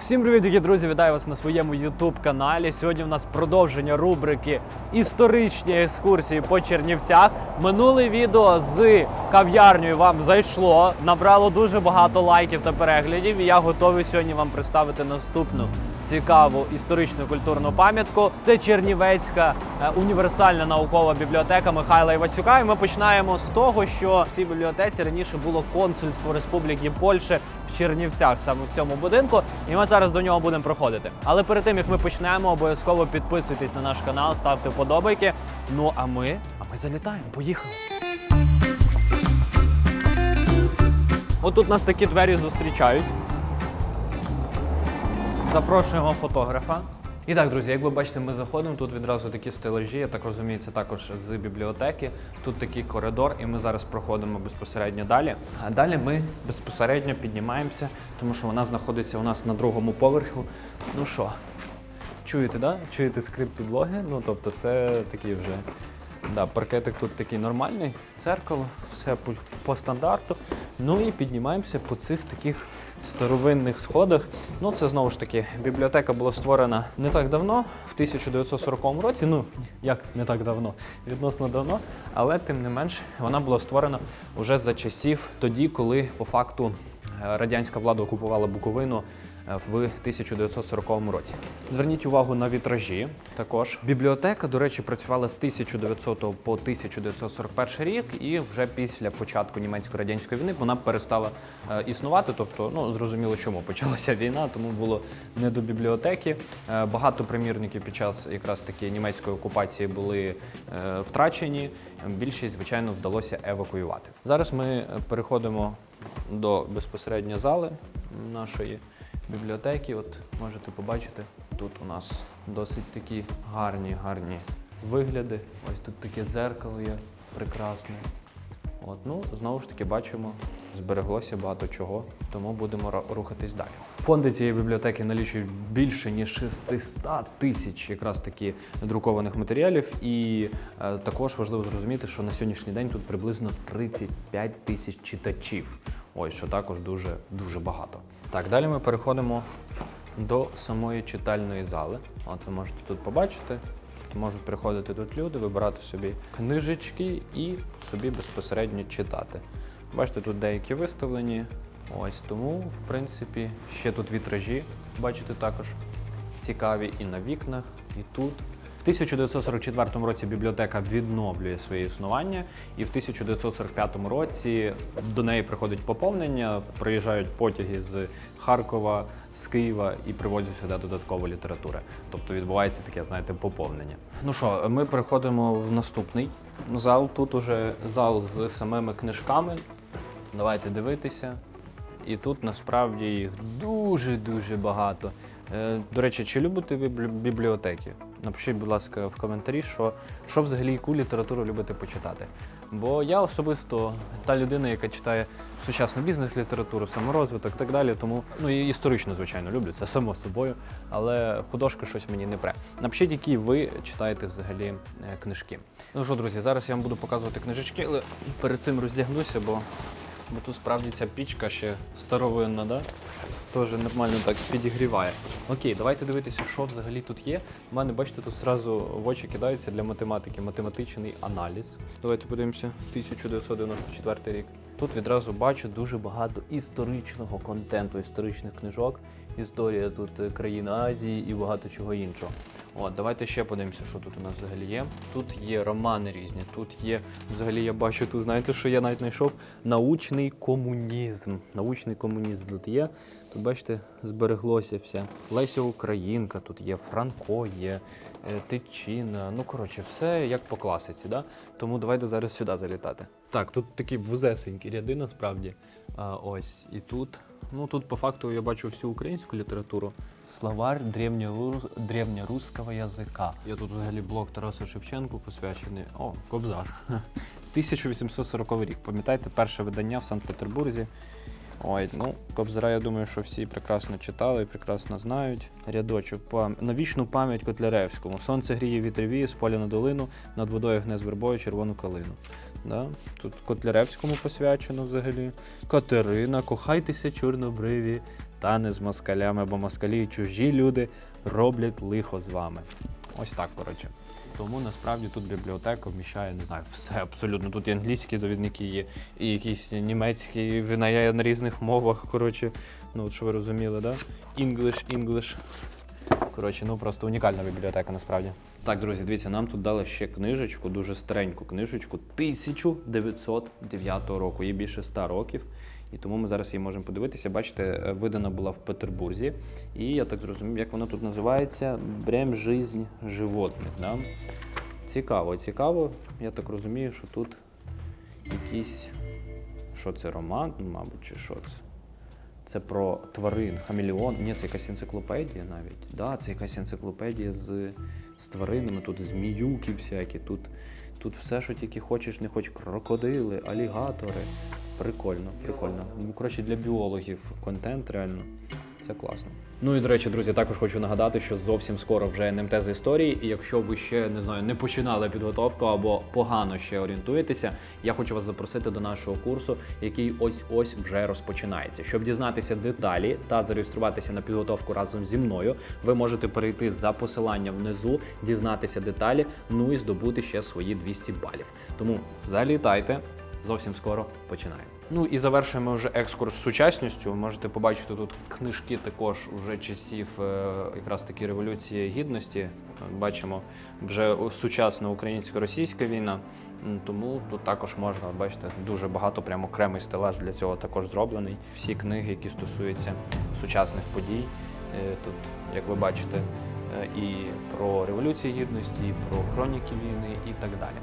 Всім привіт, дорогі друзі! Вітаю вас на своєму youtube каналі. Сьогодні в нас продовження рубрики Історичні екскурсії по Чернівцях. Минуле відео з кав'ярнею вам зайшло, набрало дуже багато лайків та переглядів. І я готовий сьогодні вам представити наступну цікаву історичну культурну пам'ятку. Це Чернівецька е, універсальна наукова бібліотека Михайла Івасюка. І ми починаємо з того, що в цій бібліотеці раніше було консульство Республіки Польща в Чернівцях, саме в цьому будинку. І ми зараз до нього будемо проходити. Але перед тим як ми почнемо, обов'язково підписуйтесь на наш канал, ставте вподобайки. Ну а ми, а ми залітаємо. Поїхали. Отут нас такі двері зустрічають. Запрошуємо фотографа. І так, друзі, як ви бачите, ми заходимо. Тут відразу такі стелажі, я так розумію, це також з бібліотеки. Тут такий коридор, і ми зараз проходимо безпосередньо далі. А далі ми безпосередньо піднімаємося, тому що вона знаходиться у нас на другому поверху. Ну що, чуєте, да? Чуєте скрип підлоги? Ну тобто, це такий вже. Да, паркетик тут такий нормальний, дзеркало, все по, по стандарту. Ну і піднімаємося по цих таких старовинних сходах. Ну, це знову ж таки, бібліотека була створена не так давно, в 1940 році. Ну, як не так давно, відносно давно, але тим не менш вона була створена вже за часів тоді, коли по факту е, радянська влада окупувала Буковину в 1940 році. Зверніть увагу на вітражі. Також бібліотека, до речі, працювала з 1900 по 1941 рік, і вже після початку німецько-радянської війни вона перестала е, існувати. Тобто, ну зрозуміло, чому почалася війна, тому було не до бібліотеки. Е, багато примірників під час якраз таки німецької окупації були е, втрачені. Більшість, звичайно, вдалося евакуювати. Зараз ми переходимо до безпосередньо зали нашої бібліотеки. От можете побачити, тут у нас досить такі гарні, гарні вигляди. Ось тут таке дзеркало є прекрасне. От, ну, знову ж таки, бачимо, збереглося багато чого, тому будемо рухатись далі. Фонди цієї бібліотеки налічують більше ніж 600 тисяч якраз таки друкованих матеріалів. І е, також важливо зрозуміти, що на сьогоднішній день тут приблизно 35 тисяч читачів. Ось що також дуже дуже багато. Так, далі ми переходимо до самої читальної зали. От ви можете тут побачити. Можуть приходити тут люди, вибирати собі книжечки і собі безпосередньо читати. Бачите, тут деякі виставлені. Ось тому, в принципі, ще тут вітражі, бачите, також цікаві і на вікнах, і тут. В 1944 році бібліотека відновлює своє існування, і в 1945 році до неї приходить поповнення, приїжджають потяги з Харкова, з Києва і привозять сюди додаткову літературу. Тобто відбувається таке, знаєте, поповнення. Ну що, ми переходимо в наступний зал. Тут уже зал з самими книжками. Давайте дивитися. І тут насправді їх дуже-дуже багато. Е, До речі, чи любите ви бібліотеки? Напишіть, будь ласка, в коментарі, що, що взагалі яку літературу любите почитати. Бо я особисто та людина, яка читає сучасну бізнес-літературу, саморозвиток і так далі. Тому ну і історично, звичайно, люблю це само собою. Але художка щось мені не пре. Напишіть, які ви читаєте взагалі е, книжки. Ну що, друзі, зараз я вам буду показувати книжечки, але перед цим роздягнуся, бо Бо тут справді ця пічка ще старовинна, да? Теж нормально так підігріває. Окей, давайте дивитися, що взагалі тут є. У мене, бачите, тут зразу в очі кидаються для математики математичний аналіз. Давайте подивимося, 1994 рік. Тут відразу бачу дуже багато історичного контенту, історичних книжок. Історія тут е, країн Азії і багато чого іншого. От, давайте ще подивимося, що тут у нас взагалі є. Тут є романи різні, тут є, взагалі, я бачу, тут знаєте, що я навіть знайшов научний комунізм. Научний комунізм тут є. Тут, бачите, збереглося все. Леся Українка, тут є Франко, є е, Тичина. Ну, коротше, все як по класиці, да? Тому давайте зараз сюди залітати. Так, тут такі вузесенькі ряди насправді. А, ось. І тут. Ну тут по факту я бачу всю українську літературу. Словарь древньоруського язика. Я тут взагалі блок Тараса Шевченку посвячений. О, Кобзар. 1840 рік. Пам'ятаєте, перше видання в Санкт-Петербурзі. Ой, ну, Кобзара, я думаю, що всі прекрасно читали і прекрасно знають. Рядочок пам... на вічну пам'ять Котляревському. Сонце гріє вітріві, з поля на долину, над водою гне з вербою червону калину. Да? Тут Котляревському посвячено взагалі. Катерина, кохайтеся чорнобриві, та не з москалями, бо москалі чужі люди роблять лихо з вами. Ось так, коротше. Тому насправді тут бібліотека вміщає, не знаю, все абсолютно. Тут і англійські довідники є, і якісь німецькі, вона є на різних мовах. Коротше, ну от що ви розуміли, да? English, English. Коротше, ну просто унікальна бібліотека насправді. Так, друзі, дивіться, нам тут дали ще книжечку, дуже стареньку книжечку 1909 року, їй більше 100 років. І тому ми зараз її можемо подивитися. Бачите, е, видана була в Петербурзі. І я так зрозумів, як вона тут називається Брем жизнь животних. Да? Цікаво, цікаво. Я так розумію, що тут якийсь. Що це роман, мабуть, чи що це? Це про тварин, хамелеон. Ні, це якась енциклопедія навіть. Да, це якась енциклопедія з, з тваринами. Тут зміюки всякі, тут, тут все, що тільки хочеш, не хоч Крокодили, алігатори. Прикольно, прикольно. Ну, коротше, для біологів контент реально. Це класно. Ну і до речі, друзі, також хочу нагадати, що зовсім скоро вже НМТ з історії. І якщо ви ще не знаю, не починали підготовку або погано ще орієнтуєтеся, я хочу вас запросити до нашого курсу, який ось ось вже розпочинається. Щоб дізнатися деталі та зареєструватися на підготовку разом зі мною, ви можете перейти за посиланням внизу, дізнатися деталі, ну і здобути ще свої 200 балів. Тому залітайте. Зовсім скоро починаємо. Ну і завершуємо вже екскурс сучасністю. Ви можете побачити тут книжки також уже часів е, якраз таки революції гідності. Бачимо вже сучасна українсько-російська війна. Тому тут також можна от бачите дуже багато, прямо окремий стелаж для цього також зроблений. Всі книги, які стосуються сучасних подій. Е, Тут, як ви бачите, е, і про революцію гідності, і про хроніки війни, і так далі.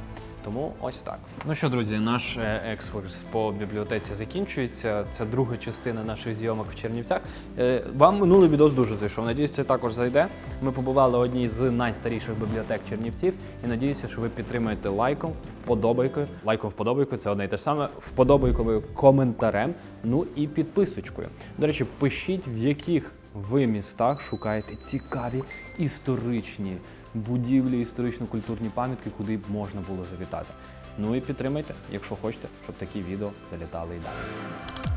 Тому ось так. Ну що, друзі, наш е, екскурс по бібліотеці закінчується. Це друга частина наших зйомок в Чернівцях. Е, Вам минулий відос дуже зайшов. Надіюсь, це також зайде. Ми побували в одній з найстаріших бібліотек Чернівців і надіюся, що ви підтримаєте лайком, вподобайкою. Лайком, вподобайкою це одне і те ж саме. Вподобайковою коментарем. Ну і підписочкою. До речі, пишіть, в яких ви містах шукаєте цікаві історичні будівлі, історично-культурні пам'ятки, куди б можна було завітати. Ну і підтримайте, якщо хочете, щоб такі відео залітали і далі.